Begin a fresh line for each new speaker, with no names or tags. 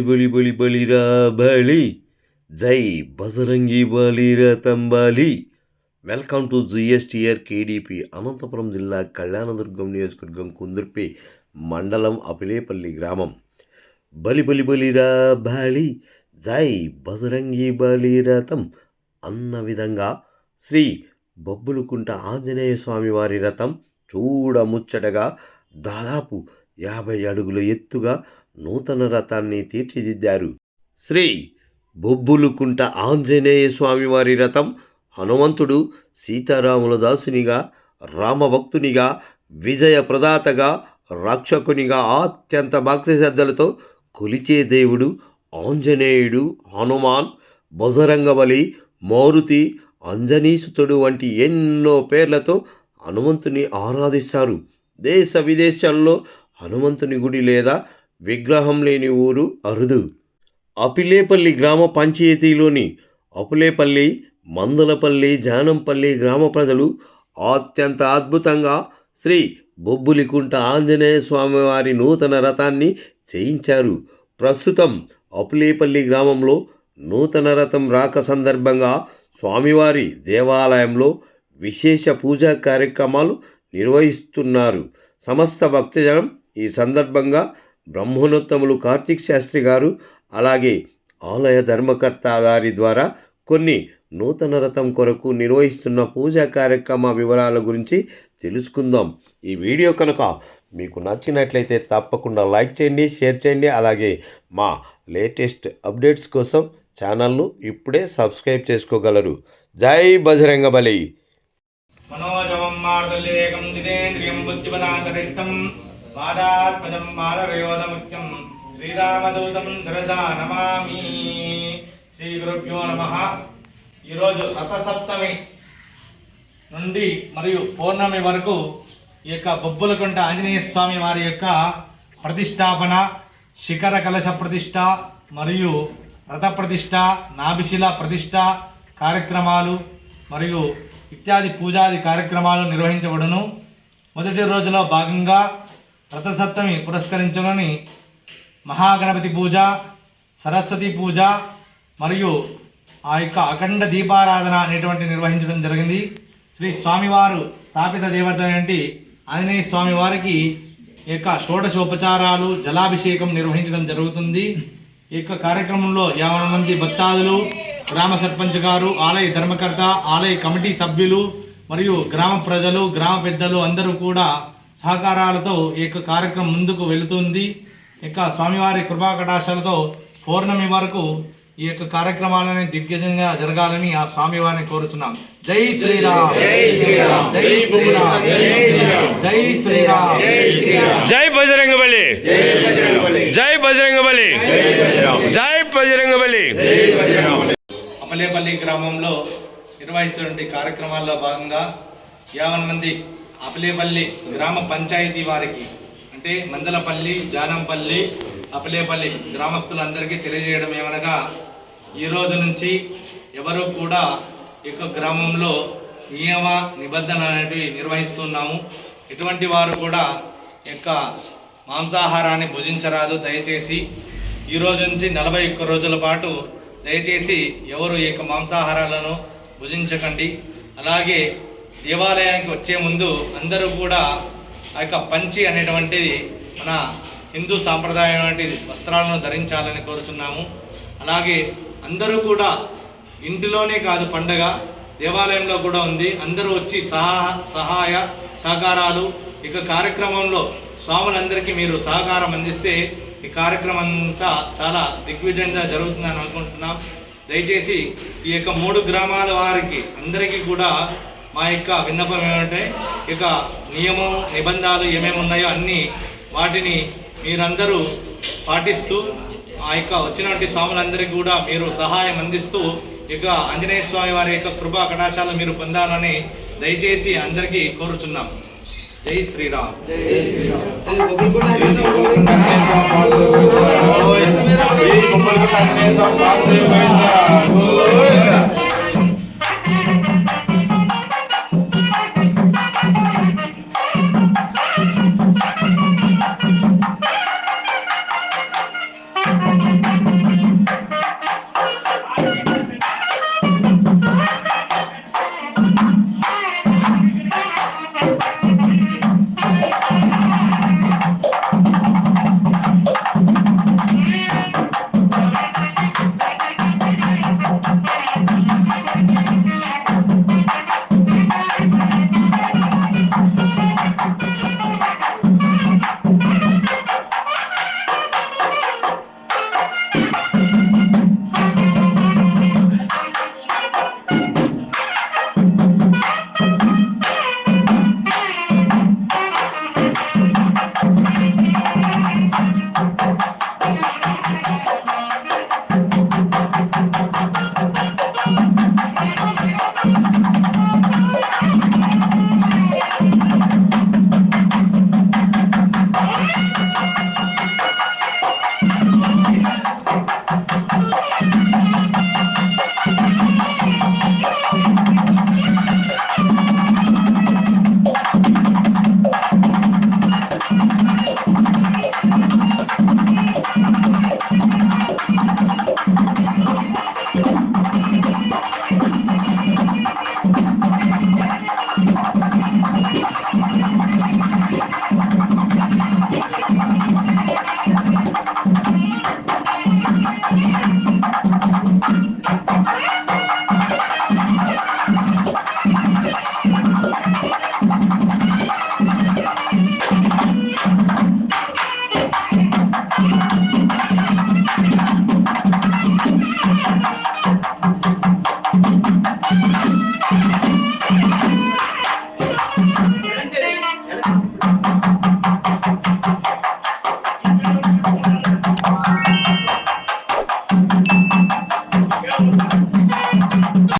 బలి బలి బలి బలిరా బలి. జై బజరంగి బలిరా తంబాలి. Welcome to GSTR KDP Anantapuram జిల్లా కళ్యాణదుర్గం నియోజకవర్గం కుందుర్పి మండలం అపిలేపల్లి గ్రామం. బలి బలి బలిరా బాలి. జై బజరంగి బలిరథం అన్న విధంగా శ్రీ బొబ్బులుకుంట ఆంజనేయ స్వామి వారి రథం చూడముచ్చటగా దాదాపు యాభై అడుగుల ఎత్తుగా నూతన రథాన్ని తీర్చిదిద్దారు. శ్రీ బొబ్బులుకుంట ఆంజనేయ స్వామివారి రథం హనుమంతుడు సీతారాముల దాసునిగా రామభక్తునిగా విజయ ప్రదాతగా రక్షకునిగా అత్యంత భక్తి శ్రద్ధలతో కొలిచే దేవుడు ఆంజనేయుడు హనుమాన్ బజరంగబలి మారుతి అంజనీసుతుడు వంటి ఎన్నో పేర్లతో హనుమంతుని ఆరాధిస్తారు. దేశ విదేశాల్లో హనుమంతుని గుడి లేదా విగ్రహం లేని ఊరు అరుదు. అపిలేపల్లి గ్రామ పంచాయతీలోని అపులేపల్లి మందులపల్లి జానంపల్లి గ్రామ ప్రజలు అత్యంత అద్భుతంగా శ్రీ బొబ్బులికుంట ఆంజనేయ స్వామివారి నూతన రథాన్ని చేయించారు. ప్రస్తుతం అపులేపల్లి గ్రామంలో నూతన రథం రాక సందర్భంగా స్వామివారి దేవాలయంలో విశేష పూజా కార్యక్రమాలు నిర్వహిస్తున్నారు. సమస్త భక్తజనం ఈ సందర్భంగా బ్రహ్మోన్నతములు కార్తీక్ శాస్త్రి గారు అలాగే ఆలయ ధర్మకర్త గారి ద్వారా కొన్ని నూతన రథం కొరకు నిర్వహిస్తున్న పూజా కార్యక్రమ వివరాల గురించి తెలుసుకుందాం. ఈ వీడియో కనుక మీకు నచ్చినట్లయితే తప్పకుండా లైక్ చేయండి షేర్ చేయండి అలాగే మా లేటెస్ట్ అప్డేట్స్ కోసం ఛానల్ను ఇప్పుడే సబ్స్క్రైబ్ చేసుకోగలరు. జై బజరంగబలి.
మనోజవం మార్దల్యేకం జితేంద్రియం బుద్ధిపదాంతరిష్టం పాదాత్మజం మారరయోధముఖ్యం శ్రీరామదూతం సరసా నమామి. శ్రీ గురుభ్యో నమ. ఈరోజు రథసప్తమి నుండి మరియు పౌర్ణమి వరకు ఈ యొక్క బొబ్బులకుంట ఆంజనేయ స్వామి వారి యొక్క ప్రతిష్టాపన శిఖర కలశ ప్రతిష్ట మరియు రథ ప్రతిష్ట నాభిశిల ప్రతిష్ట కార్యక్రమాలు మరియు ఇత్యాది పూజాది కార్యక్రమాలు నిర్వహించబడును. మొదటి రోజులో భాగంగా రథసప్తమి పురస్కరించుకొని మహాగణపతి పూజ సరస్వతి పూజ మరియు ఆ యొక్క అఖండ దీపారాధన అనేటువంటి నిర్వహించడం జరిగింది. శ్రీ స్వామివారు స్థాపిత దేవత ఏంటి? ఆంజనేయ స్వామి వారికి ఈ యొక్క షోడశోపచారాలు జలాభిషేకం నిర్వహించడం జరుగుతుంది. ఈ యొక్క కార్యక్రమంలో యాభై మంది భక్తాదులు గ్రామ సర్పంచ్ గారు ఆలయ ధర్మకర్త ఆలయ కమిటీ సభ్యులు మరియు గ్రామ ప్రజలు గ్రామ పెద్దలు అందరూ కూడా సహకారాలతో ఈ యొక్క కార్యక్రమం ముందుకు వెళుతుంది. యొక్క స్వామివారి కృపా కటాక్షాలతో పౌర్ణమి వరకు ఈ యొక్క కార్యక్రమాలని దిగ్గజంగా జరగాలని ఆ స్వామివారిని కోరుచున్నాం. జై శ్రీరామ్. జై శ్రీరామ్. జై శ్రీరామ్. జై శ్రీరామ్.
జై బజరంగబలి. జై బజరంగబలి. జై బజరంగబలి.
అపలేపల్లి గ్రామంలో నిర్వహిస్తున్న కార్యక్రమాల్లో భాగంగా యావన్ మంది అపలేపల్లి గ్రామ పంచాయతీ వారికి అంటే మందలపల్లి జానంపల్లి అపలేపల్లి గ్రామస్తులందరికీ తెలియజేయడం ఏమనగా ఈ రోజు నుంచి ఎవరు కూడా ఈ యొక్క గ్రామంలో నియమ నిబంధన అనేటివి నిర్వహిస్తున్నాము. ఎటువంటి వారు కూడా యొక్క మాంసాహారాన్ని భుజించరాదు దయచేసి. ఈ రోజు నుంచి నలభై ఒక్క రోజుల పాటు దయచేసి ఎవరు ఈ యొక్క మాంసాహారాలను భుజించకండి. అలాగే దేవాలయానికి వచ్చే ముందు అందరూ కూడా ఆ యొక్క పంచి అనేటువంటిది మన హిందూ సాంప్రదాయం వంటి వస్త్రాలను ధరించాలని కోరుచున్నాము. అలాగే అందరూ కూడా ఇంటిలోనే కాదు పండగ దేవాలయంలో కూడా ఉంది. అందరూ వచ్చి సహా సహాయ సహకారాలు ఇక కార్యక్రమంలో స్వాములందరికీ మీరు సహకారం అందిస్తే ఈ కార్యక్రమం అంతా చాలా దిగ్విజయంగా జరుగుతుందని అనుకుంటున్నాం. దయచేసి ఈ యొక్క మూడు గ్రామాల వారికి అందరికీ కూడా మా యొక్క విన్నపం ఏమంటే ఇక నియమం నిబంధనలు ఏమేమి ఉన్నాయో అన్నీ వాటిని మీరందరూ పాటిస్తూ ఆ యొక్క వచ్చినటువంటి స్వాములందరికీ కూడా మీరు సహాయం అందిస్తూ ఇక ఆంజనేయ స్వామి వారి యొక్క కృపా కటాశాలు మీరు పొందాలని దయచేసి అందరికీ కోరుచున్నాం. జై శ్రీరామ్.